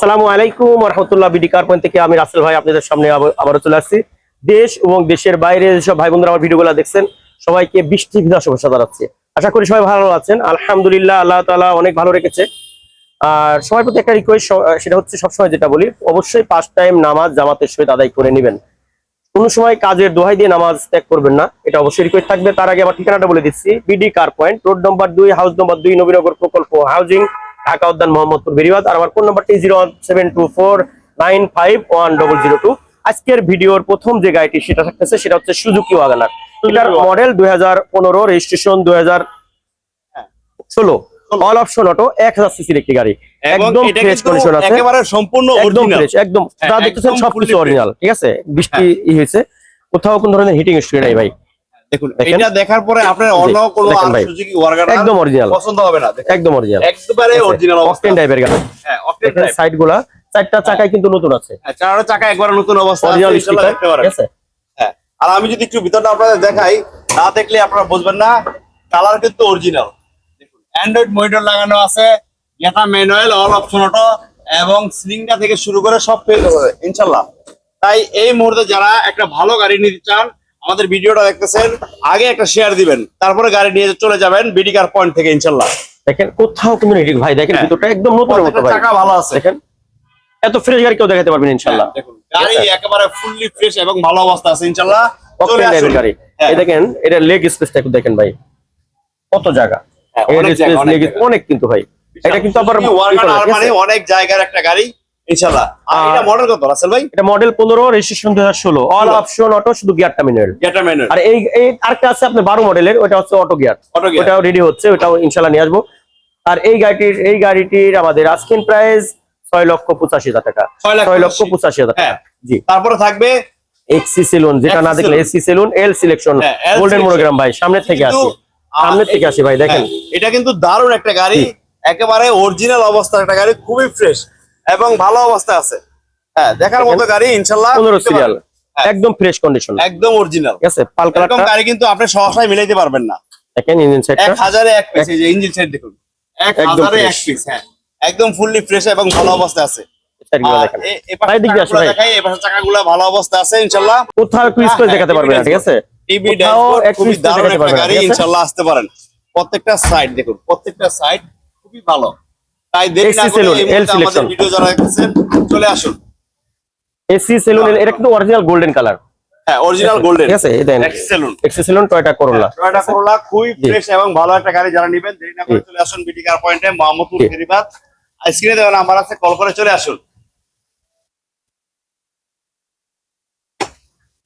আসসালামু আলাইকুম রহমতুল্লাহ BD point থেকে আমি রাসেল ভাই আপনাদের সামনে আবার- আবারও চলে আসছি। দেশ এবং দেশের বাইরে যেসব ভাই বন্ধুরা আমার ভিডিওগুলো দেখছেন, সবাইকে বৃষ্টি ভিজা শুভেচ্ছা জানাচ্ছি আশা করি সবাই ভালো আছেন। আলহামদুলিল্লাহ আল্লাহ তাআলা অনেক ভালো রেখেছে। আর সবার প্রতি একটা রিকোয়েস্ট সেটা হচ্ছে সবসময় যেটা বলি, অবশ্যই পাঁচ টাইম নামাজ জামাতের সহিত আদায় করে নেবেন। কোনো সময় কাজের দোহাই দিয়ে নামাজ ত্যাগ করবেন না, এটা অবশ্যই রিকোয়েস্ট থাকবে। তার আগে আমার ঠিকানাটা বলে দিচ্ছি, বিডি কার পয়েন্ট রোড নম্বর দুই, হাউস নম্বর দুই, নবীনগর প্রকল্প হাউজিং। ঢাকা উদ্যান মোহাম্মদপুর বেরিবাদ আর আমার ফোন নাম্বারটি zero seven two four nine five one double zero two আজকের ভিডিওর প্রথম যে গাড়িটি সেটা থাকতেছে সেটা হচ্ছে সুজুকি ওয়াগানার এটার মডেল দুই হাজার পনেরো রেজিস্ট্রেশন দুই হাজার ষোলো। অল অপশন অটো এক হাজার সিসির একটি গাড়ি। একদম ফ্রেশ কন্ডিশন আছে। একেবারে সম্পূর্ণ একদম। ফ্রেশ একদম হ্যাঁ, যা দেখতেছেন সবকিছু অরিজিনাল ঠিক আছে? বৃষ্টি ই হয়েছে। কোথাও কোন ধরনের হিটিং হিস্ট্রি নাই ভাই। দেখুন এটা দেখার পরে আপনার অন্য কোনো। সুজুকি ওয়ার্গার একদম অরিজিনাল পছন্দ হবে না। একদম অরিজিনাল একবারে অরিজিনাল অকটেন টাইপের গাড়ি। হ্যাঁ অকটেন টাইপ সাইডগুলা চারটা চাকায় কিন্তু নতুন আছে। হ্যাঁ চারটা চাকা একবারে নতুন অবস্থা অরিজিনাল ইনশাআল্লাহ স্টিকার ঠিক আছে। হ্যাঁ আর আমি যদি একটু ভিতরটা আপনাদের দেখাই না দেখলে আপনারা বুঝবেন না কালার কিন্তু অরিজিনাল দেখুন অ্যান্ড্রয়েড মনিটর লাগানো আছে এটা ম্যানুয়াল অল অপশন অটো এবং স্লিংটা থেকে শুরু করে সব পেয়ে যাবে ইনশাল্লাহ। তাই এই মুহূর্তে যারা একটা ভালো গাড়ি নিতে চান আমাদের ভিডিওটা দেখতেছেন আগে একটা শেয়ার দিবেন তারপরে গাড়ি নিয়ে চলে যাবেন বিডি কার পয়েন্ট থেকে ইনশাল্লাহ। দেখেন কোথাও কিন্তু হিটিং ভাই? দেখেন হ্যাঁ। ভিতরটা একদম নতুনের মতো ভাই। চাকা ভালো আছে। দেখেন? এত ফ্রেশ গাড়ি কেউ দেখাতে পারবেন ইনশাল্লাহ হ্যাঁ, দেখুন গাড়ি একেবারে ফুললি ফ্রেশ এবং ভালো অবস্থা আছে ইনশাল্লাহ। চলে অকটেন টাইপের আসুন। গাড়ি। হ্যাঁ। এই দেখেন এটা লেগ স্পেসটা একটু দেখেন ভাই। কত জায়গা? অনেক কিন্তু ভাই। এটা কিন্তু আবার মানে অনেক জায়গার একটা গাড়ি। ইনশাল্লাহ আর আর- এটা মডেল কত রাসেল ভাই? এটা মডেল পনেরো রেজিস্ট্রেশন দুই হাজার ষোলো। অল অপশন অটো শুধু গিয়ারটা ম্যানুয়াল গেটার ম্যানুয়াল আর এই এই আরেকটা আছে আপনার বারো মডেলের ওটা হচ্ছে অটো গিয়ার ওটাও রেডি হচ্ছে ওটাও ইনশাল্লাহ নিয়ে আসব। আর এই গাড়িটির এই গাড়িটির আমাদের আস্কিন প্রাইস লক্ষ পঁচাশি হাজার টাকা। লক্ষ পঁচাশি। পঁচাশি হাজার টাকা। হ্যাঁ। জি। তারপরে থাকবে এক্সি সেলুন যেটা না দেখলে। AC saloon L selection golden. Monogram ভাই সামনে থেকে আসি। আহ, থেকে আসি ভাই দেখেন। হ্যাঁ, এটা কিন্তু দারুণ একটা গাড়ি। একেবারে অরিজিনাল অবস্থার একটা গাড়ি খুবই ফ্রেশ এবং ভালো অবস্থা আছে। হ্যাঁ দেখার মতো গাড়ি ইনশাল্লাহ পনেরো সিরিয়াল হ্যাঁ। একদম ফ্রেশ কন্ডিশন একদম অরিজিনাল ঠিক আছে পাল কালারটা গাড়ি কিন্তু আপনি সহসায় মিলাইতে পারবেন না। দেখেন ইঞ্জিন সাইডটা এক হাজারে এক পিস এই যে ইঞ্জিন সেট দেখুন। এক একদম হাজারে এক পিস হ্যাঁ। একদম ফুললি ফ্রেশ এবং ভালো অবস্থা আছে। এ- ভালো অবস্থায় আছে ইনশাল্লাহ। কোথাও হ্যাঁ, দেখাতে TV ঠিক আছে? টিভি ড্যাশবোর্ড খুবই দারুণ একটা গাড়ি ইনশাল্লাহ আসতে পারেন। প্রত্যেকটা সাইড দেখুন প্রত্যেকটা সাইড খুবই ভালো। তাই দেরি না করে saloon, এই মুহূর্তে আমাদের ভিডিও যারা দেখছেন চলে আসুন। এসি সেলুন এটা কিন্তু অরিজিনাল গোল্ডেন কালার হ্যাঁ অরিজিনাল গোল্ডেন ঠিক আছে দেখেন saloon X saloon Toyota Corolla Toyota Corolla খুবই ফ্রেশ এবং ভালো একটা গাড়ি যারা নেবেন দেরি না করে চলে আসুন বিডি কার পয়েন্টে মোহাম্মদপুর। ফেরিবাদ। স্ক্রিনে দেওয়া নাম্বার আছে কল করে চলে আসুন।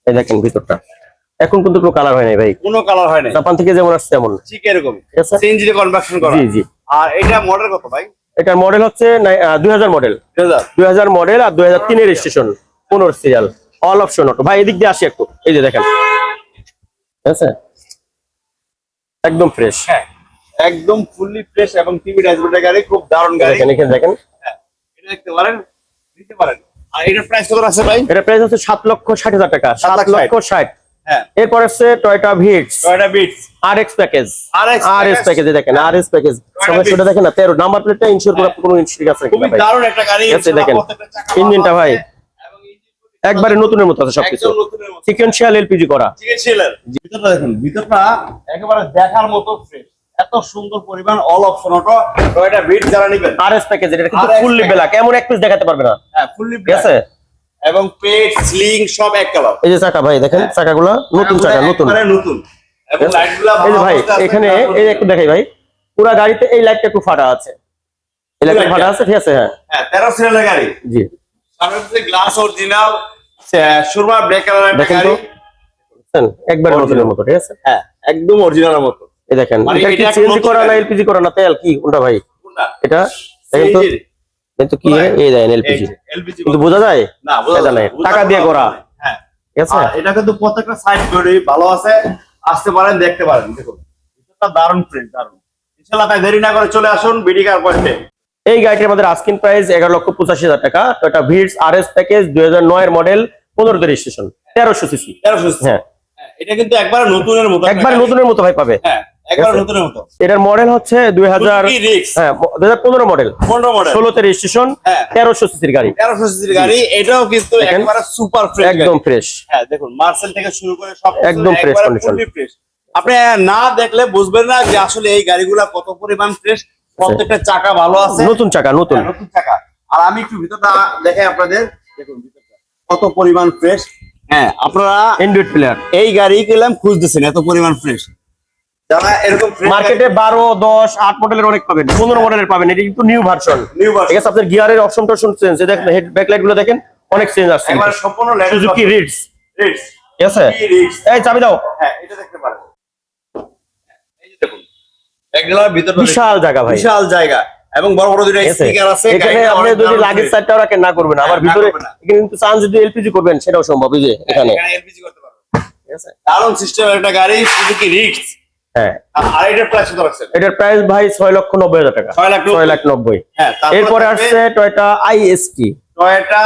এই দেখেন ভিতরটা। এখন কিন্তু কোনো কালার হয় নাই ভাই। কোনো কালার হয় না জাপান থেকে যেমন আসছে এমন ঠিক এরকম। সিএনজি কনভার্সন করা। জি জি। আর এটা মডেল কত ভাই? এটার মডেল হচ্ছে দুই হাজার মডেল দুই হাজার। মডেল আর দুই হাজার তিনের রেজিস্ট্রেশন পনেরো সিরিয়াল অল অপশন অটো ভাই এদিক দিয়ে আসি একটু। এই যে দেখেন। ঠিক আছে? একদম ফ্রেশ হ্যাঁ একদম ফুললি ফ্রেশ এবং টিভি ড্যাশবোর্ডের গাড়ি খুব দারুণ গাড়ি। দেখেন এখানে দেখেন। হ্যাঁ, এটা দেখতে পারেন নিতে পারেন। আর এটার প্রাইস কত আছে ভাই? এটা প্রাইস হচ্ছে সাত লক্ষ ষাট হাজার টাকা। সাত সাত লাখ লক্ষ ষাট। হ্যাঁ এরপর হচ্ছে Toyota Vitz Toyota Vitz R X package RX R S প্যাকেজে দেখেন আর এস প্যাকেজ সবাই সেটা দেখেন না তেরো। নাম্বার প্লেটটা ইনশিওর করা কোনো ইনশিওর আছে খুবই দারুণ একটা গাড়ি। আছে, দেখেন। ইঞ্জিনটা ভাই। একবারে নতুনের মতো আছে সবকিছু। সিকোয়েন্সিয়াল এলপিজি করা। চিকেন ভিতরটা দেখুন ভিতরটা একেবারে দেখার মতো ফ্রেশ এত সুন্দর পরিমাণ অল অপশন অটো টয়োটা বিট যারা নেবেন। আর এস প্যাকেজ এটা কিন্তু ফুললি। ব্ল্যাক এমন এক পিস দেখাতে পারবে না। হ্যাঁ ফুললি ঠিক আছে? এবং পেট স্লিং সব এক কালার। এই যে চাকা ভাই দেখেন চাকাগুলো নতুন চাকা নতুন। নতুন। এবং লাইটগুলো এই যে ভাই এখানে এই একটু দেখাই ভাই পুরো গাড়িতে এই লাইটটা একটু ফাটা আছে। এই লাইটটা ফাটা আছে ঠিক আছে? হ্যাঁ। হ্যাঁ তেরো সিলিন্ডার গাড়ি। জি। সামনে গ্লাস অরিজিনাল সুরমা ব্ল্যাক কালার একটা দেখেন গাড়ি। তো। একবার নতুনের মতো ঠিক আছে? হ্যাঁ একদম অরিজিনালের মতো। এই দেখেন মানে এটা কি সিএনজি করা না এলপিজি করা না তেল? কি কোনটা ভাই? কোনটা? এটা দেখেন তো। কিন্তু কি? এই দেখেন এলপিজি। কিন্তু বোঝা যায়? না বোঝা যায় টাকা দিয়ে করা। হ্যাঁ। ঠিক আছে? আর এটা কিন্তু প্রত্যেকটা সাইড গড়ি ভালো আছে। আসতে পারেন দেখতে পারেন দেখুন। এটা দারুণ প্রিন্ট দারুণ। ইনশাআল্লাহ তাই দেরি না করে চলে আসুন বিডি কার পয়েন্টে এই গাড়িটির আমাদের আস্কিন প্রাইস এগারো লক্ষ পঁচাশি হাজার টাকা। Toyota Vitz R S package দুই হাজার নয়ের মডেল পনেরো রেজিস্ট্রেশন তেরোশো সিসি তেরোশো হ্যাঁ। এটা কিন্তু একবারে নতুনের মতো একবার। নতুনের মতো ভাই পাবে। হ্যাঁ। এটার মডেল হচ্ছে দুই হাজার হ্যাঁ দুই হাজার পনেরো মডেল পনেরো মডেল ষোলোতে রেজিস্ট্রেশন। তেরোশো সিসির গাড়ি। তেরোশো সিসির গাড়ি এটাও কিন্তু একেবারে সুপার ফ্রেশ একদম ফ্রেশ হ্যাঁ দেখুন মার্সেল থেকে শুরু করে সব একদম fully fresh। আপনি না দেখলে বুঝবেন না যে আসলে এই গাড়িগুলা কত পরিমাণ ফ্রেশ প্রত্যেকটা চাকা ভালো আছে। নতুন চাকা নতুন হ্যাঁ, নতুন। চাকা। আর আমি একটু ভিতরটা দেখে আপনাদের। দেখুন ভিতরটা। কত পরিমাণ ফ্রেশ হ্যাঁ আপনারা এন্ড্রয়েড প্লেয়ার এই গাড়ি কিনলাম খুঁজতেছেন এত পরিমাণ ফ্রেশ মার্কেটে বারো দশ আট মডেলের অনেক পাবেন। পনেরো মডেলের পাবেন। এটা কিন্তু নিউ ভার্সন নিউ ঠিক আছে আপনার গিয়ারের অপশন টপশন চেঞ্জ দেখেন হেড ব্যাকলাইটগুলো দেখেন অনেক চেঞ্জ আসছে সম্পূর্ণ সুজুকি রিডস রিডস ঠিক আছে? এই চাবি দাও। হ্যাঁ এটা দেখতে পারেন। এই যে দেখুন একদম ভিতরটা দেখুন। বিশাল জায়গা ভাই। বিশাল জায়গা। এবং বড় বড় দুটো? স্পিকার আছে? এখানে আপনি যদি লাগেজ সাইডটাও রাখেন না করবেন। আবার হ্যাঁ, ভিতরে কিন্তু চান যদি এলপিজি করবেন সেটাও সম্ভব। এই যে এখানে। এখানে এলপিজি করতে পারবেন ঠিক আছে? দারুণ সিস্টেমের একটা গাড়ি সুজুকি রিক্স হ্যাঁ। আর এটার প্রাইস কত রাখছেন? এটার প্রাইস ভাই ছয় লক্ষ নব্বই হাজার টাকা। লাখ লাখ হ্যাঁ এরপরে আসছে টয়টা আইএসটি টয়োটা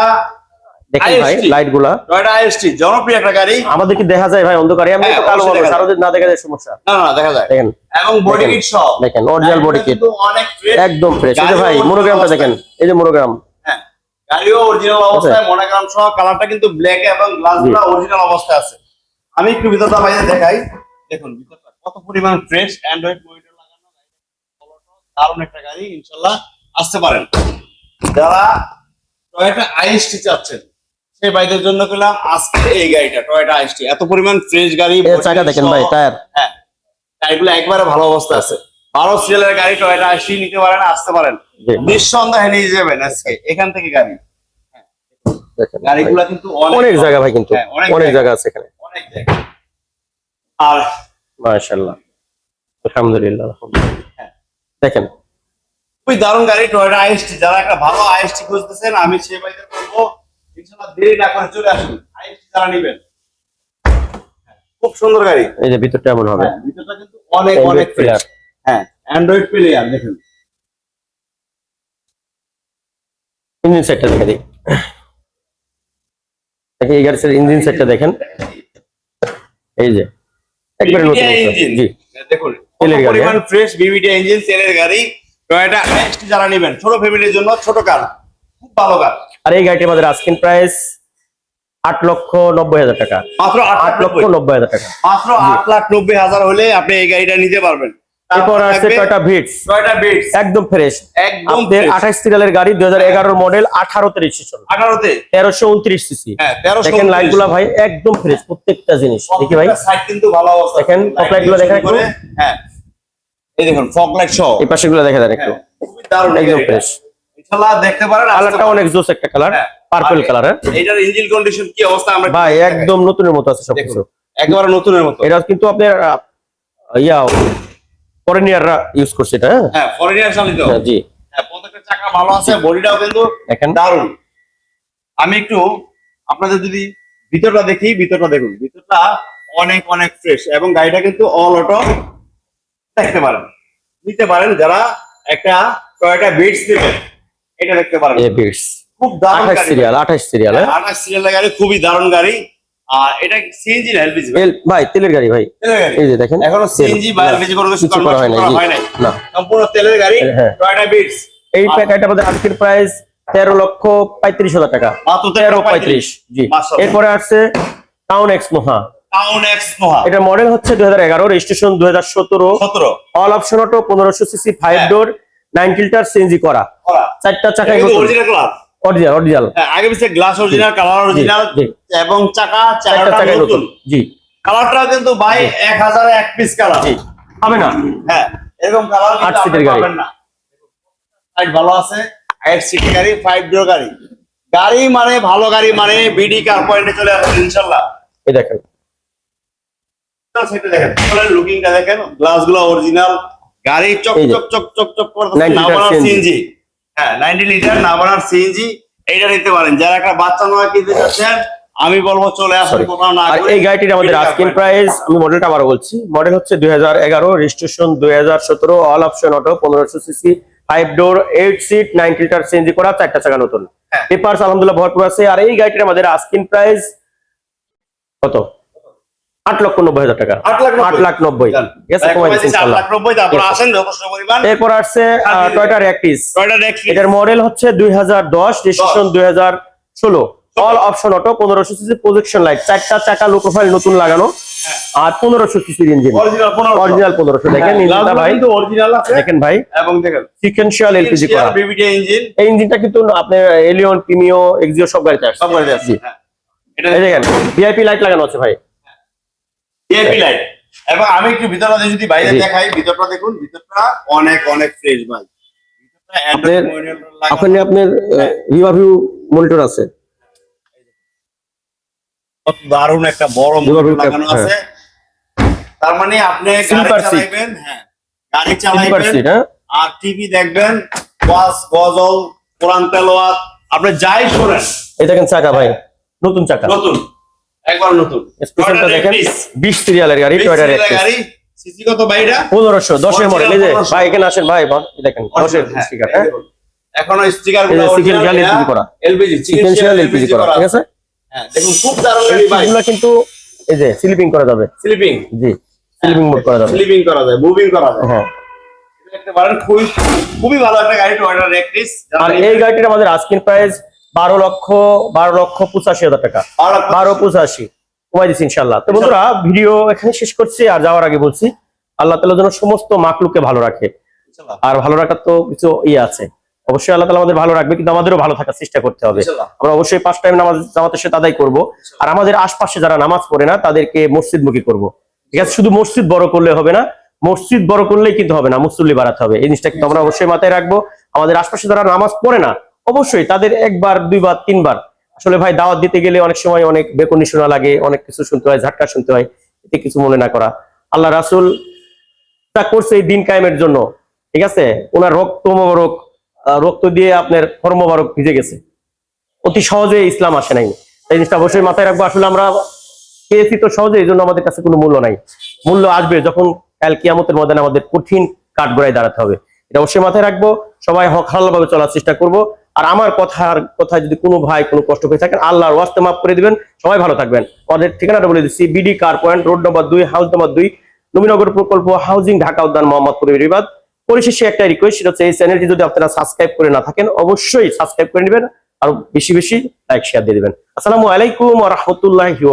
দেখেন ভাই লাইটগুলা টয়োটা আইএসটি জনপ্রিয় একটা গাড়ি। আমাদের কি দেখা যায় ভাই অন্ধকারে? আমি হ্যাঁ, তো কালো দেখা না দেখা যায় সমস্যা। না না দেখা যায়। দেখেন। এবং বডি কিট সহ। দেখেন, original body kit। অনেক fresh। একদম ফ্রেশ এই যে ভাই original মনোগ্রামটা অবস্থায়। দেখেন। এই যে মনোগ্রাম হ্যাঁ গাড়িও অরিজিনাল অবস্থায় মনোগ্রাম সহ কালারটা কিন্তু ব্ল্যাক এবং গ্লাসগুলো অরিজিনাল অবস্থায় আছে। আমি একটু ভিতরটা বাইরে দেখাই। দেখুন ভিতরটা। কত পরিমাণ ফ্রেশ অ্যান্ড্রয়েড মনিটর লাগানো দারুণ একটা গাড়ি ইনশাল্লাহ আসতে পারেন। যারা টয়োটা আইএসটি চাচ্ছেন সেই বাইদের জন্য পেলাম আজকে এই গাড়িটা টয়োটা আইএসটি এত পরিমাণ ফ্রেশ গাড়ি চাকা দেখেন ভাই টায়ার। হ্যাঁ গাড়িগুলো একবারে ভালো অবস্থা আছে। বারো সিরিয়ালের গাড়ি টয়োটা আইএসটি নিতে পারেন আসতে পারেন। নিঃসন্দেহে নিয়ে যাবেন আজকে এখান থেকে গাড়ি। গাড়িগুলো কিন্তু অনেক জায়গা ভাই কিন্তু। হ্যাঁ, অনেক। জায়গা আছে এখানে। অনেক জায়গা। আর আলহামদুলিল্লাহ। হ্যাঁ। দেখেন। খুবই দারুণ গাড়ি টয়োটা আইএসটি যারা একটা ভালো আইএসটি খুঁজতেছেন আমি সেই বাইরে বলব ইনশাল্লাহ দেরি না করে চলে আসুন। আইএসটি যারা নেবেন। হ্যাঁ, খুব সুন্দর গাড়ি। এই যে ভিতরটা এমন হবে। হ্যাঁ, ভিতরটা কিন্তু অনেক অনেক ফ্রেশ হ্যাঁ অ্যান্ড্রয়েড প্লেয়ার দেখুন। ইঞ্জিন সেটটা দেখে দিই। দেখেন এই গাড়ির ইঞ্জিন সেটটা দেখেন। এই যে। একবারে নতুন BBTI অবস্থা। ইঞ্জিন জি। দেখুন তেলের গাড়ি, পরিমাণ ফ্রেশ বিবিটি ইঞ্জিন তেলের গাড়ি। টয়োটা আইএসটি যারা নেবেন ছোট ফ্যামিলির জন্য ছোট কার খুব ভালো কার আর এই গাড়িটির আমাদের আস্কিং প্রাইস আট লক্ষ নব্বই হাজার টাকা। মাত্র আট আট লক্ষ নব্বই। হাজার টাকা। মাত্র আট লাখ নব্বই হাজার হলে আপনি এই গাড়িটা নিতে পারবেন। এরপর আসছে টয়টা ভিটস টয়োটা বিটস একদম ফ্রেশ একদম আপনাদের আঠাশ সিরিয়ালের গাড়ি দুই হাজার এগারোর মডেল আঠারোতে রেজিস্ট্রেশন আঠারোতে? তেরোশো উনত্রিশ সিসি হ্যাঁ তেরোশো দেখেন লাইটগুলা ভাই একদম ফ্রেশ প্রত্যেকটা জিনিস। দেখি ভাই। সাইড কিন্তু ভালো অবস্থা। দেখেন, fog light গুলো দেখেন একটু। হ্যাঁ। এই দেখুন ফগ লাইট সহ। এই পাশে গুলো দেখা একটু হ্যাঁ, খুবই দারুণ একদম ফ্রেশ ইনশাআল্লাহ দেখতে পারেন কালারটা অনেক জোস একটা কালার। পার্পল আর কালারের এইটার ইঞ্জিন কন্ডিশন কি অবস্থা আমরা ভাই একদম নতুনের মতো আছে সবকিছু। একেবারে নতুনের মতো। এটা কিন্তু আপনার ইয়া ফরেনিয়াররা ইউজ করছে এটা হ্যাঁ? হ্যাঁ ফরেনিয়ার চালিত। হ্যাঁ জি। হ্যাঁ প্রত্যেকটা চাকা ভালো আছে বডিটাও কিন্তু দেখেন। দারুণ। আমি একটু আপনাদের যদি ভিতরটা দেখি ভিতরটা দেখুন। ভিতরটা অনেক অনেক ফ্রেশ এবং গাড়িটা কিন্তু অল অটো দেখতে পারেন। নিতে পারেন যারা একটা টয়োটা বিটস নেবেন এটা দেখতে পারেন। এ বিটস খুব দারুণ সিরিয়াল আঠাশ সিরিয়াল হ্যাঁ? আঠাশ সিরিয়ালের গাড়ি খুবই দারুণ গাড়ি। আর এটা সিএনজি না এলপিজি ভাই? তেলের গাড়ি ভাই। এই যে দেখেন এখনও সিএনজি বা এলপিজি কোনো কিছু কিছু করা হয় নাই। হয় না। সম্পূর্ণ তেলের গাড়ি হ্যাঁ। টয়োটা বিটস এই প্যাকেট আমাদের আজকের প্রাইস তেরো লক্ষ পঁয়ত্রিশ হাজার টাকা। তেরো পঁয়ত্রিশ। জি। এরপরে আসছে টাউন এক্স মহা টাউন এক্স নোহা এটার মডেল হচ্ছে দুই হাজার এগারো রেজিস্ট্রেশন দুই হাজার সতেরো। সতেরো। অল অপশন অটো পনেরোশো সিসি ফাইভ হ্যাঁ। ডোর নাইন লিটার সিএনজি করা। চারটা এটা নতুন। অরিজিনাল অরিজিনাল অরিজিনাল আগে পিছিয়ে গ্লাস অরিজিনাল কালার অরিজিনাল এবং চাকা চাকাটা নতুন। জি। কালারটাও কিন্তু ভাই এক হাজারে এক পিস কালার জি। হবে না? হ্যাঁ এরকম কালার আট সিটের গাড়ি। পাবেন না। সাইড ভালো আছে এইট সিটের গাড়ি ফাইভ ডোর গাড়ি। গাড়ি মানে ভালো গাড়ি মানে বিডি কার পয়েন্টে চলে আসবে ইনশাল্লাহ। এই দেখেন। সেটা দেখেন লুকিংটা দেখেন গ্লাসগুলো অরিজিনাল গাড়ি চক চক চক চক চক করে 90 না সিএনজি হ্যাঁ 90 লিটার সিএনজি এইটা নিতে পারেন। যারা একটা বাচ্চা নয় কিনতে চাচ্ছেন আমি বলব চলে আসুন। কোথাও না আর এই গাড়িটির আমাদের আস্কিং প্রাইস আমি মডেলটা আবারও বলছি। মডেল হচ্ছে দুই হাজার এগারো রেজিস্ট্রেশন দুই হাজার সতেরো অল অপশন অটো পনেরোশো CC five door eight seat nine litre CNG করা চারটা চাকা নতুন। হ্যাঁ। পেপারস আলহামদুলিল্লাহ ভরপুর আছে। আর এই গাড়িটির আমাদের আস্কিং প্রাইস কত? আট লক্ষ নব্বই হাজার টাকা। আট লাখ নব্বই। এরপর আসছে হ্যাঁ, টয়টা র্যাকটিস টয়টা নেক্সট এটার মডেল হচ্ছে দুই হাজার দশ রেজিস্ট্রেশন দুই হাজার ষোলো। অল অপশন অটো পনেরোশো সিসি প্রজেকশন লাইট চারটা চাকা লো প্রোফাইল নতুন লাগানো। আর পনেরোশো সিসির ইঞ্জিন অরিজিনাল পনেরোশো। দেখেন ইঞ্জিনটা ভাই। দেখেন ভাই। এবং দেখেন সিকোয়েন্সিয়াল এলপিজি করা। ইঞ্জিন এই ইঞ্জিনটা কিন্তু আপনার এলিয়ন প্রিমিও এক্সিও সব গাড়িতে আসছে। সব গাড়িতে আছে জি। হ্যাঁ। এটা এই দেখেন ভিআইপি লাইট লাগানো আছে ভাই। ভিআইপি লাইট এবং আমি একটু ভিতরটা যদি বাইরে দেখাই ভিতরটা দেখুন ভিতরটা অনেক অনেক ফ্রেশ ভাই আপনার- ওখানে আপনার রিভাভিউ মনিটর আছে। দারুণ একটা বড় দুবার লাগানো হ্যাঁ। আছে। তার মানে আপনি গাড়ি। চালাবেন হ্যাঁ। গাড়ি চালাবেন হ্যাঁ। আর টিভি দেখবেন ওয়াজ গজল কোরআন তেলাওয়াত আপনি যাই শোনেন। এটা দেখেন চাকা ভাই নতুন চাকা। নতুন। একবার নতুন। স্পেশালটা দেখেন Rectis। বিশ সিরিয়ালের গাড়ি Big টয়টা গাড়ি সিসি কত ভাইটা পনেরোশো দশের Original মডেল এই যে ভাই এখানে আসেন ভাই দেখেন হ্যাঁ, স্টিকার হ্যাঁ এখনও স্টিকার করা। এলপিজি এলপিজি ঠিক আছে? হ্যাঁ দেখুন খুব দারুণ গাড়ি ভাই এগুলো কিন্তু এই যে স্লিপিং করা যাবে। স্লিপিং জি স্লিপিং মোড করা যাবে। স্লিপিং করা যায় মুভিং করা যায়। হ্যাঁ। খুবই খুবই ভালো একটা গাড়ি টয়টা রেক্টিস আর এই গাড়িটির আমাদের আস্কিং প্রাইস বারো লক্ষ বারো লক্ষ পঁচাশি হাজার টাকা। বারো পঁচাশি। কমাই দিচ্ছি ইনশাল্লাহ তো বন্ধুরা ভিডিও এখানে শেষ করছি আর যাওয়ার আগে বলছি আল্লাহ তালা যেন সমস্ত মাকলুকে ভালো রাখে। আর ভালো রাখার তো কিছু ইয়ে আছে। অবশ্যই আল্লাহ তালা আমাদের ভালো রাখবে কিন্তু আমাদেরও ভালো থাকার চেষ্টা করতে হবে। আমরা অবশ্যই পাঁচ টাইম নামাজ জামাতের সাথে আদায় করব। আর আমাদের আশপাশে যারা নামাজ পড়ে না তাদেরকে মসজিদমুখী করব। ঠিক আছে? শুধু মসজিদ বড় করলে হবে না মসজিদ বড় করলেই কিন্তু হবে না মুসল্লি বাড়াতে হবে। এই জিনিসটা কিন্তু আমরা অবশ্যই মাথায় রাখব। আমাদের আশপাশে যারা নামাজ পড়ে না অবশ্যই তাদের একবার, দুইবার, তিনবার। আসলে ভাই, দাওয়াত দিতে গেলে অনেক সময় অনেক বেকনি শোনা লাগে, অনেক কিছু শুনতে হয়, ঝাটকা শুনতে হয়, এতে কিছু মনে না করা। আল্লাহ রাসুল তা করছে এই দিন কায়েমের জন্য, ঠিক আছে? ওনার রক্ত মোবারক রক্ত দিয়ে আপনার কর্ম মোবারক ভিজে গেছে। অতি সহজে ইসলাম আসে নাই। এই জিনিসটা অবশ্যই মাথায় রাখব। আসলে আমরা পেয়েছি তো সহজে এই জন্য আমাদের কাছে কোনো মূল্য নাই। মূল্য আসবে যখন কাল কিয়ামতের ময়দানে আমাদের কঠিন কাঠগড়ায় দাঁড়াতে হবে। এটা অবশ্যই মাথায় রাখব। সবাই ভাবে চলার চেষ্টা করব। আর আমার কথার কথা যদি কোনো ভাই কোনো কষ্ট পেয়ে থাকেন, আল্লাহর ওয়াস্তে মাফ করে দিবেন। সবাই ভালো থাকবেন। আমাদের ঠিকানাটা বলে দিচ্ছি BD car point road number দুই হাউস নম্বর দুই, নবীনগর প্রকল্প হাউজিং ঢাকা উদ্যান মোহাম্মদপুর রিবাদ পরিশেষে একটা রিকোয়েস্ট সেটা হচ্ছে এই চ্যানেলটি যদি আপনারা সাবস্ক্রাইব করে না থাকেন, অবশ্যই সাবস্ক্রাইব করে নেবেন। আর বেশি বেশি লাইক শেয়ার দিয়ে দিবেন। আসসালামু আলাইকুম রাহমাতুল্লাহি